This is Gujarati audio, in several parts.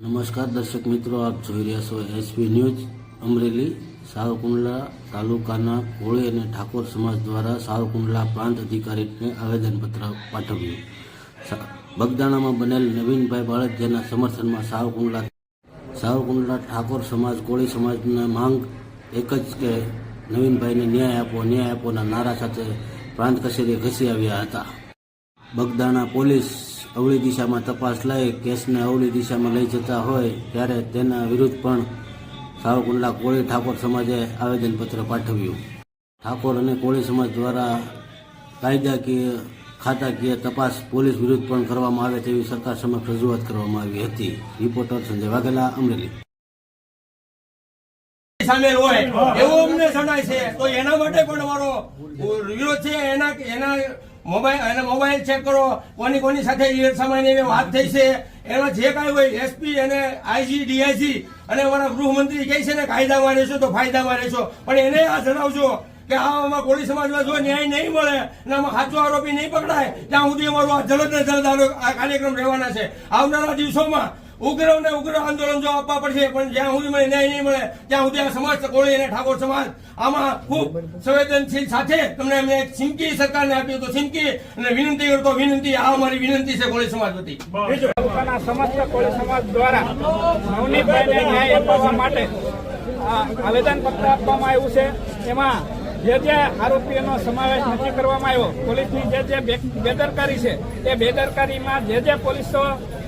નમસ્કાર દર્શક મિત્રો, આપ જોઈ રહ્યા છો એસપી ન્યૂઝ અમરેલી સાવકુંડલા તાલુકાના કોળી અને ઠાકોર સમાજ દ્વારા સાવકુંડલા પ્રાંત અધિકારીને આવેદનપત્ર પાઠવ્યું. બગદાણામાં બનેલ નવીનભાઈ બાળકિયાના સમર્થનમાં સાવકુંડલા સાવકુંડલા ઠાકોર સમાજ, કોળી સમાજની માંગ એક જ કે નવીનભાઈને ન્યાય આપો, ન્યાય આપોના નારા સાથે પ્રાંત કચેરીએ ઘસી આવ્યા હતા. બગદાણા પોલીસ અવળી દિશામાં તપાસ લઈ કેસને અવળી દિશામાં લઈ જતા હોય ત્યારે તેના વિરુદ્ધ પણ સાવરકુંડલા કોળી ઠાકોર સમાજે આવેદનપત્ર પાઠવ્યું. ઠાકોર અને કોળી સમાજ દ્વારા કાયદાકીય, ખાતાકીય તપાસ પોલીસ વિરુદ્ધ પણ કરવામાં આવે તેવી સરકાર સમક્ષ રજૂઆત કરવામાં આવી હતી. રિપોર્ટર સંજય વાઘેલા, અમરેલી. સામેલ હોય. એવું અમને જણાય છે. તો એના માટે પણ અમારો વિરોધ છે. એના એના મોબાઈલ એના મોબાઈલ ચેક કરો. કોની કોની સાથે ઈયર સામાન્ય વાત થઈ છે. એમાં જે કાંઈ હોય એસપી અને આઈજી ડીઆઈજી અને અમારા ગૃહમંત્રી કહે છે ને, કાયદામાં રહેશો તો ફાયદામાં રહેશો. પણ એને આ જણાવજો કે આમાં કોળી સમાજમાં જો ન્યાય નહીં મળે અને આમાં સાચો આરોપી નહીં પકડાય, ત્યાં સુધી અમારો આ જલદ ને જલદ આ કાર્યક્રમ રહેવાના છે. આવનારા દિવસોમાં ઉગ્ર ને ઉગ્ર આંદોલન જો આપવા પડશે, પણ જ્યાં સુધી મને ન્યાય નહીં મળે, ત્યાં સુધી આ સમાજ, કોળી અને ઠાકોર સમાજ, આમાં ખૂબ સંવેદનશીલ સાથે તમને અમે એક સિમકી સરકારને આપ્યું તો સિમકી અને વિનંતી કરતો વિનંતી, આ અમારી વિનંતી છે કોળી સમાજ વતી. સમસ્ત કોળી સમાજ દ્વારા નવનીતભાઈને ન્યાય અપાવવા માટે આવેદન પત્ર આપવામાં આવ્યું છે. એમાં જે જે આરોપીઓનો સમાવેશ નથી કરવામાં આવ્યો, પોલીસની જે જે બેદરકારી છે, એ બેદરકારીમાં જે જે પોલીસો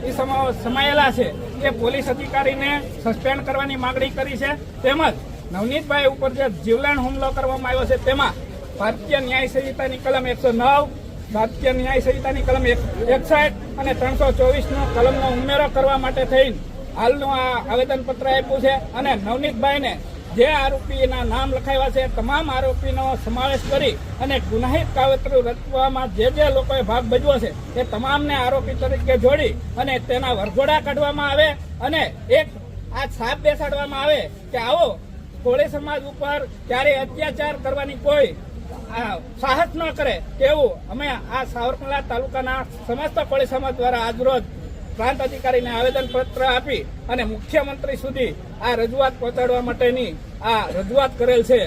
એ સમા- સમાયેલા છે. એ પોલીસ અધિકારીને સસ્પેન્ડ કરવાની માંગણી કરી છે. તેમજ નવનીતભાઈ ઉપર જે જીવલેણ હુમલો કરવામાં આવ્યો છે, તેમાં ભારતીય ન્યાય સંહિતાની કલમ એકસો નવ, ભારતીય ન્યાય સંહિતાની કલમ એકસાઠ અને ત્રણસો ચોવીસનો કલમનો ઉમેરો કરવા માટે થઈને હાલનું આ આવેદનપત્ર આપ્યું છે. અને નવનીતભાઈને જે આરોપીના નામ લખાવ્યા છે, તમામ આરોપીનો સમાવેશ કરી અને ગુનાહિત કાવતરું રચવામાં જે જે લોકોએ ભાગ ભજવો છે, એ તમામને આરોપી તરીકે જોડી અને તેના વરઘોડા કાઢવામાં આવે અને એક આ છાપ બેસાડવામાં આવે કે આવો કોળી સમાજ ઉપર ક્યારે અત્યાચાર કરવાની કોઈ સાહસ ન કરે તેવું અમે આ સાવરકુંડલા તાલુકાના સમસ્ત કોળી સમાજ દ્વારા આજરોજ પ્રાંત અધિકારીને આવેદનપત્ર આપી અને મુખ્યમંત્રી સુધી આ રજૂઆત પહોંચાડવા માટેની આ રજૂઆત કરેલ છે.